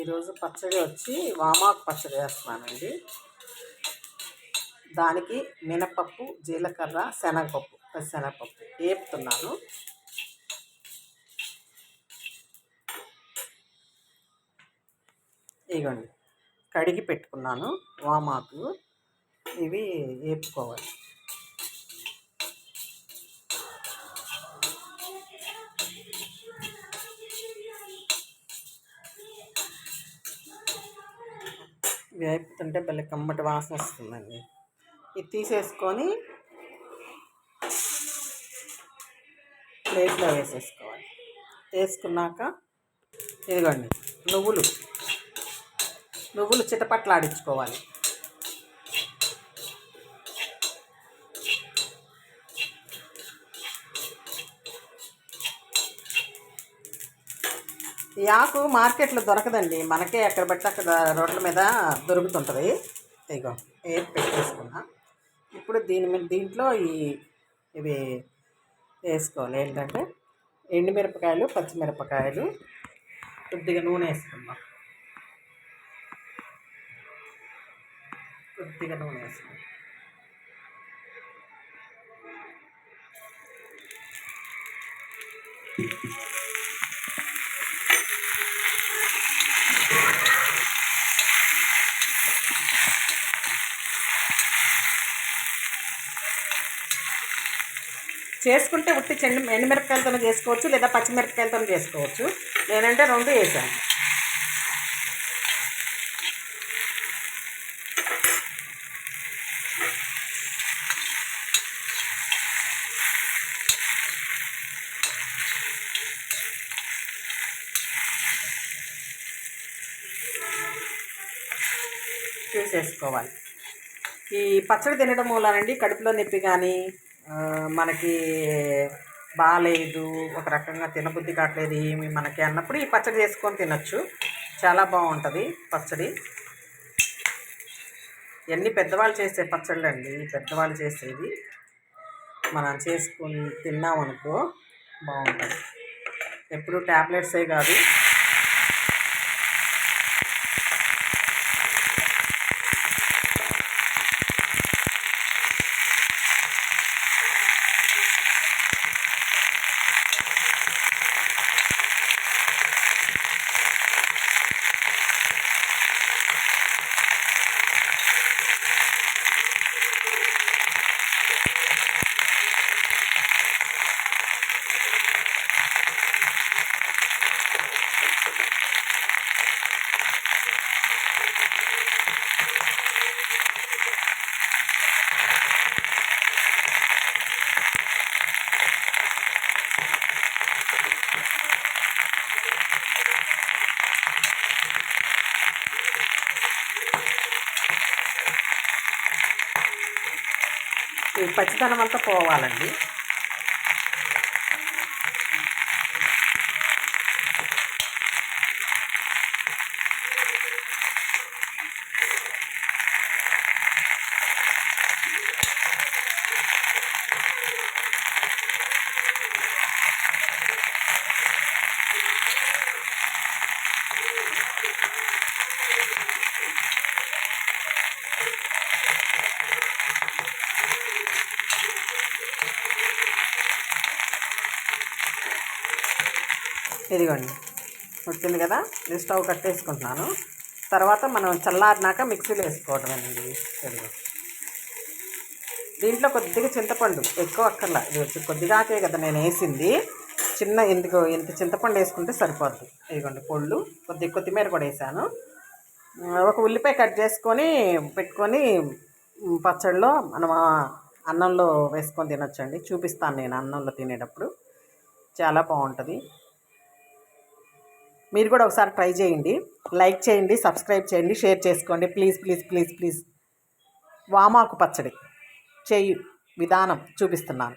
ఈరోజు పచ్చడి వచ్చి వామాకు పచ్చడి వేస్తున్నానండి దానికి మినపప్పు జీలకర్ర శనగపప్పు శనగపప్పు వేపుతున్నాను. ఇగోండి కడిగి పెట్టుకున్నాను వామాకు. ఇవి వేపుకోవాలి. వేపుతుంటే భలే కమ్మటి వాసన వస్తుందండి. ఇది తీసేసుకొని ప్లేట్లో వేసేసుకోవాలి. వేసుకున్నాక ఇదిగోండి నువ్వులు. నువ్వులు చిటపట్లాడించుకోవాలి. ఈ ఆకు మార్కెట్లో దొరకదండి. మనకే ఎక్కడ బట్టి అక్కడ రోడ్ల మీద దొరుకుతుంటుంది. ఇగో ఏ పెట్టేసుకున్నా. ఇప్పుడు దీని మీద దీంట్లో ఈ ఇవి వేసుకోవాలి. ఏంటంటే ఎండుమిరపకాయలు పచ్చిమిరపకాయలు కొద్దిగా నూనె వేసుకుందాం. కొద్దిగా నూనె వేసుకుందాం. చేసుకుంటే ఉట్టి చెండు ఎండుమిరపకాయలతో చేసుకోవచ్చు లేదా పచ్చిమిరపకాయలతో చేసుకోవచ్చు. నేనంటే రెండు వేసాను. చూసేసుకోవాలి ఈ పచ్చడి తినడం మూలనండి కడుపులో నొప్పి కానీ మనకి బాగాలేదు ఒక రకంగా తినబుద్ధి కావట్లేదు ఏమి మనకి అన్నప్పుడు ఈ పచ్చడి చేసుకొని తినచ్చు. చాలా బాగుంటుంది పచ్చడి. ఇవన్నీ పెద్దవాళ్ళు చేసే పచ్చళ్ళు అండి పెద్దవాళ్ళు చేసేది మనం చేసుకొని తిన్నామనుకో బాగుంటుంది. ఎప్పుడు ట్యాబ్లెట్సే కాదు. పచ్చిదనం అంతా పోవాలండి. ఇదిగోండి. వచ్చింది కదా? ఇది స్టవ్ కట్టేసుకుంటున్నాను. తర్వాత మనం చల్లారినాక మిక్సీలో వేసుకోవడమేనండి ఇదిగో. దీంట్లో కొద్దిగా చింతపండు ఎక్కువ అక్కర్లా. ఇది వచ్చి కొద్దిగాకే కదా నేను వేసింది. చిన్న ఎందుకు ఇంత చింతపండు వేసుకుంటే సరిపోద్ది. ఇదిగోండి పొళ్ళు కొద్దిగా కొత్తిమీర కూడా వేసాను. ఒక ఉల్లిపాయ కట్ చేసుకొని పెట్టుకొని పచ్చడిలో మనం అన్నంలో వేసుకొని తినొచ్చండి. చూపిస్తాను నేను అన్నంలో తినేటప్పుడు. చాలా బాగుంటుంది. మీరు కూడా ఒకసారి ట్రై చేయండి. లైక్ చేయండి సబ్స్క్రైబ్ చేయండి షేర్ చేసుకోండి. Please please please please. వామాకు పచ్చడి. చేయి విధానం చూపిస్తున్నాను.